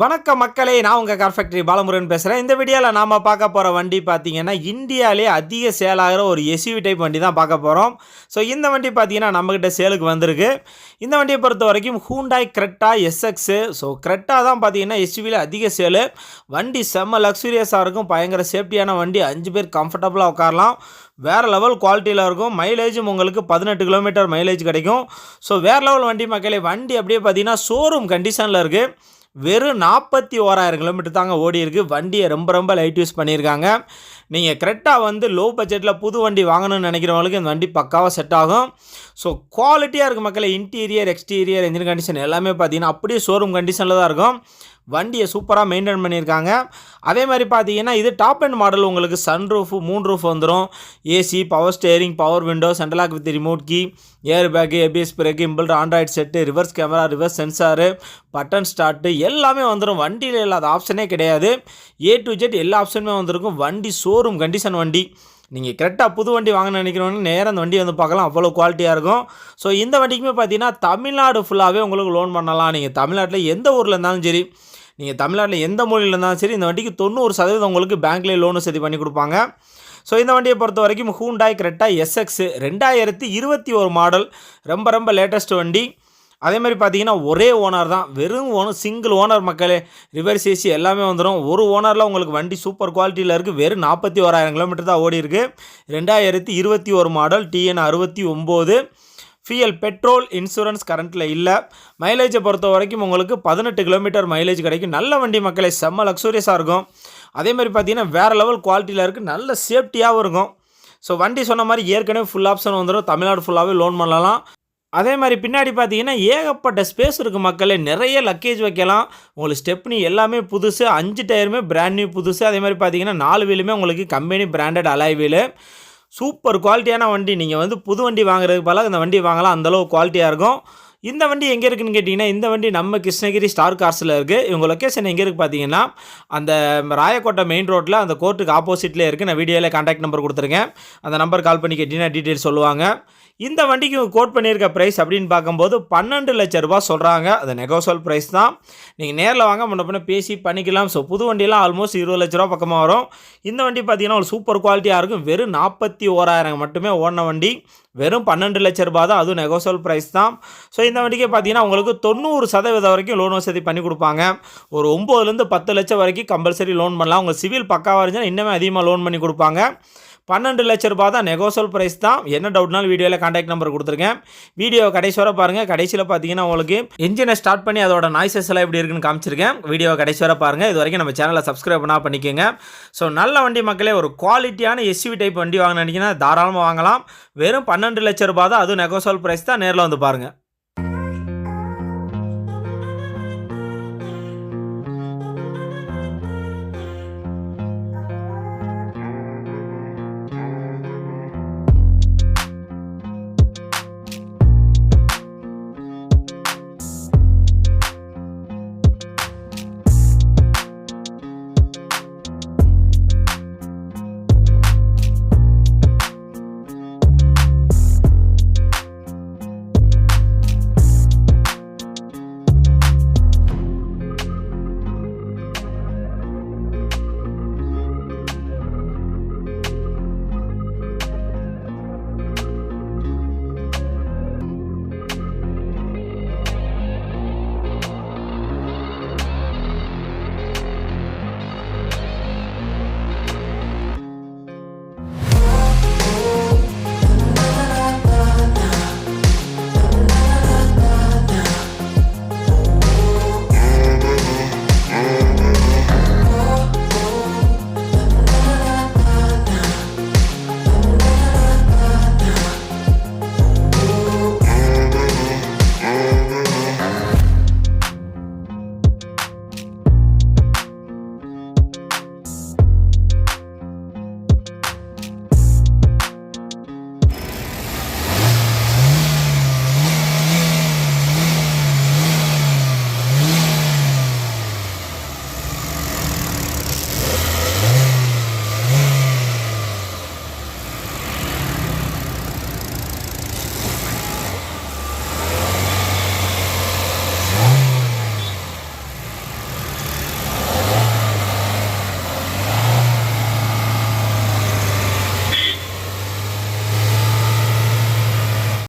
வணக்கம் மக்களே நான் உங்கள் கார் ஃபேக்டரி பாலமுருகன் பேசுகிறேன் இந்த வீடியோவில் நாம் பார்க்க போகிற வண்டி பார்த்தீங்கன்னா இந்தியாவிலே அதிக சேலாகிற ஒரு எஸ்யூவி டைப் வண்டி தான் பார்க்க போகிறோம் ஸோ இந்த வண்டி பார்த்தீங்கன்னா நம்மக்கிட்ட சேலுக்கு வந்திருக்கு. இந்த வண்டியை பொறுத்த வரைக்கும் Hyundai Creta SX so Creta தான் பார்த்தீங்கன்னா எஸ்யூவியில் அதிக சேலு. வண்டி செம்ம லக்ஸுரியஸாக இருக்கும். பயங்கர சேஃப்டியான வண்டி. அஞ்சு பேர் கம்ஃபர்டபுளாக உட்காரலாம். வேறு லெவல் குவாலிட்டியில் இருக்கும். மைலேஜும் உங்களுக்கு பதினெட்டு கிலோமீட்டர் மைலேஜ் கிடைக்கும். ஸோ வேறு லெவல் வண்டி மக்களே வண்டி அப்படியே பார்த்தீங்கன்னா ஷோரூம் கண்டிஷனில் இருக்குது வெறும் நாற்பத்தி ஓராயிரம் கிலோமீட்டர் தாங்க ஓடிருக்கு வண்டியை ரொம்ப ரொம்ப லைட் யூஸ் பண்ணியிருக்காங்க. நீங்கள் கரெக்டாக வந்து லோ பட்ஜெட்டில் புது வண்டி வாங்கணும்னு நினைக்கிறவங்களுக்கு இந்த வண்டி பக்காவாக செட் ஆகும். ஸோ குவாலிட்டியாக இருக்கு மக்களை இன்டீரியர் எக்ஸ்டீரியர் என்ஜின் கண்டிஷன் எல்லாமே பார்த்தீங்கன்னா அப்படியே ஷோரூம் கண்டிஷனில் தான் இருக்கும். வண்டியை சூப்பராக மெயின்டைன் பண்ணியிருக்காங்க. அதே மாதிரி பார்த்தீங்கன்னா இது டாப் அண்ட் மாடல் உங்களுக்கு சன் ரூஃப் மூணு ரூஃப் வந்துடும் AC power steering power window central lock with remote key air bag ABS brake inbuilt Android set reverse camera reverse sensor button start எல்லாமே வந்துடும் வண்டியில் இல்லாத ஆப்ஷனே கிடையாது. ஏ டு ஜெட் எல்லா ஆப்ஷனுமே வந்திருக்கும். வண்டி ஷோரூம் கண்டிஷன் வண்டி. நீங்கள் கரெக்டாக புது வண்டி வாங்கணும்னு நினைக்கிறவங்க நேராக அந்த வண்டி வந்து பார்க்கலாம். அவ்வளோ குவாலிட்டியாக இருக்கும். ஸோ இந்த வண்டிக்குமே பார்த்தீங்கன்னா தமிழ்நாடு ஃபுல்லாகவே உங்களுக்கு லோன் பண்ணலாம். நீங்கள் தமிழ்நாட்டில் எந்த ஊரில் இருந்தாலும் சரி நீங்கள் தமிழ்நாட்டில் எந்த மொழியில் இருந்தாலும் சரி இந்த வண்டிக்கு தொண்ணூறு சதவீதம் உங்களுக்கு பேங்க்லேயே லோனு சரி பண்ணி கொடுப்பாங்க. ஸோ இந்த வண்டியை பொறுத்த வரைக்கும் ஹூண்டாய் கரெக்டாக எஸ்எக்ஸ் ரெண்டாயிரத்தி இருபத்தி ஒரு மாடல் ரொம்ப ரொம்ப லேட்டஸ்ட் வண்டி. அதே மாதிரி பார்த்தீங்கன்னா ஒரே ஓனர் தான். வெறும் ஓனர் சிங்கிள் ஓனர் மக்களே. ரிவர்ஸ் ஏசி எல்லாமே வந்துடும் ஒரு ஓனரில் உங்களுக்கு வண்டி சூப்பர் குவாலிட்டியில் இருக்குது வெறும் நாற்பத்தி ஓராயிரம் கிலோமீட்டர் தான் ஓடி இருக்குது ரெண்டாயிரத்தி இருபத்தி ஒரு மாடல் டிஎன் அறுபத்தி ஒம்பது. ஃபியல் பெட்ரோல் இன்சூரன்ஸ் கரண்ட்டில் இல்லை. மைலேஜை பொறுத்த வரைக்கும் உங்களுக்கு பதினெட்டு கிலோமீட்டர் மைலேஜ் கிடைக்கும். நல்ல வண்டி மக்களை செம்ம லக்ஸூரியஸாக இருக்கும். அதே மாதிரி பார்த்தீங்கன்னா வேறு லெவல் குவாலிட்டியில் இருக்குது நல்ல சேஃப்டியாகவும் இருக்கும். ஸோ வண்டி சொன்ன மாதிரி ஏற்கனவே ஃபுல் ஆப்ஷன் வந்துடும் தமிழ்நாடு ஃபுல்லாகவே லோன் பண்ணலாம். அதே மாதிரி பின்னாடி பார்த்தீங்கன்னா ஏகப்பட்ட ஸ்பேஸ் இருக்குது மக்களே. நிறைய லக்கேஜ் வைக்கலாம். உங்களுக்கு ஸ்டெப்னி எல்லாமே புதுசு. அஞ்சு டயருமே பிராண்ட் நியூ புதுசு. அதே மாதிரி பார்த்தீங்கன்னா நாலு வீலுமே உங்களுக்கு company branded alloy wheel super குவாலிட்டியான வண்டி. நீங்கள் வந்து புது வண்டி வாங்குறதுக்கு பதிலாக இந்த வண்டி வாங்கலாம். அந்தளவு குவாலிட்டியாக இருக்கும். இந்த வண்டி எங்கே இருக்குன்னு கேட்டிங்கன்னா இந்த வண்டி நம்ம கிருஷ்ணகிரி ஸ்டார் கார்ஸில் இருக்குது இவங்க லொக்கேஷன் எங்கே இருக்குது பார்த்தீங்கன்னா அந்த ராயக்கோட்டை மெயின் ரோட்டில் அந்த கோர்ட்டுக்கு ஆப்போசிட்லேயே இருக்குது நான் வீடியோவில் கான்டாக்ட் நம்பர் கொடுத்துருக்கேன். அந்த நம்பர் கால் பண்ணி கேட்டிங்கன்னா டீட்டெயில் சொல்லுவாங்க. இந்த வண்டிக்கு கோட் பண்ணியிருக்க ப்ரைஸ் அப்படின்னு பார்க்கும்போது பன்னெண்டு லட்ச ரூபா சொல்கிறாங்க அது நெகோசல் ப்ரைஸ் தான். நீங்கள் நேரில் வாங்க முன்ன பின்ன பேசி பண்ணிக்கலாம். ஸோ புது வண்டியெலாம் ஆல்மோஸ்ட் இருபது லட்ச ரூபா பக்கமாக வரும். இந்த வண்டி பார்த்தீங்கன்னா ஒரு சூப்பர் குவாலிட்டியாக இருக்கும். வெறும் நாற்பத்தி ஓராயிரம் மட்டுமே ஓடின வண்டி. வெறும் பன்னெண்டு லட்ச ரூபா தான் அதுவும் நெகோசல் ப்ரைஸ் தான். ஸோ இந்த வண்டிக்கு பார்த்தீங்கன்னா உங்களுக்கு தொண்ணூறு சதவீதம் வரைக்கும் லோன் வசதி பண்ணி கொடுப்பாங்க. ஒரு ஒம்போதுலேருந்து பத்து லட்சம் வரைக்கும் கம்பல்சரி லோன் பண்ணலாம். உங்கள் சிவில் பக்காவாக இருந்துச்சுன்னா இன்னுமே அதிகமாக லோன் பண்ணி கொடுப்பாங்க. பன்னெண்டு லட்ச ரூபா தான் நெகோசல் ப்ரைஸ் தான். என்ன டவுட்னாலும் வீடியோவில் காண்டாக்ட் நம்பர் கொடுத்துருக்கேன். வீடியோ கடைசி வர பாருங்கள் கடைசியில் பார்த்தீங்கன்னா உங்களுக்கு இன்ஜினை ஸ்டார்ட் பண்ணி அதோட நாய்ஸஸ் எல்லாம் எப்படி இருக்குன்னு காமிச்சிருக்கேன். வீடியோ கடைசி வர பாருங்கள் இது வரைக்கும் நம்ம சேனலை சப்ஸ்கிரைப் பண்ணால் பண்ணிக்கோங்க. ஸோ நல்ல வண்டி மக்களே ஒரு குவாலிட்டியான எஸ்யூவி டைப் வண்டி வாங்கினீங்கன்னா தாராளமாக வாங்கலாம். வெறும் பன்னெண்டு லட்ச ரூபா தான். அதுவும் நெகோசல் ப்ரைஸ் தான். நேரில் வந்து பாருங்கள்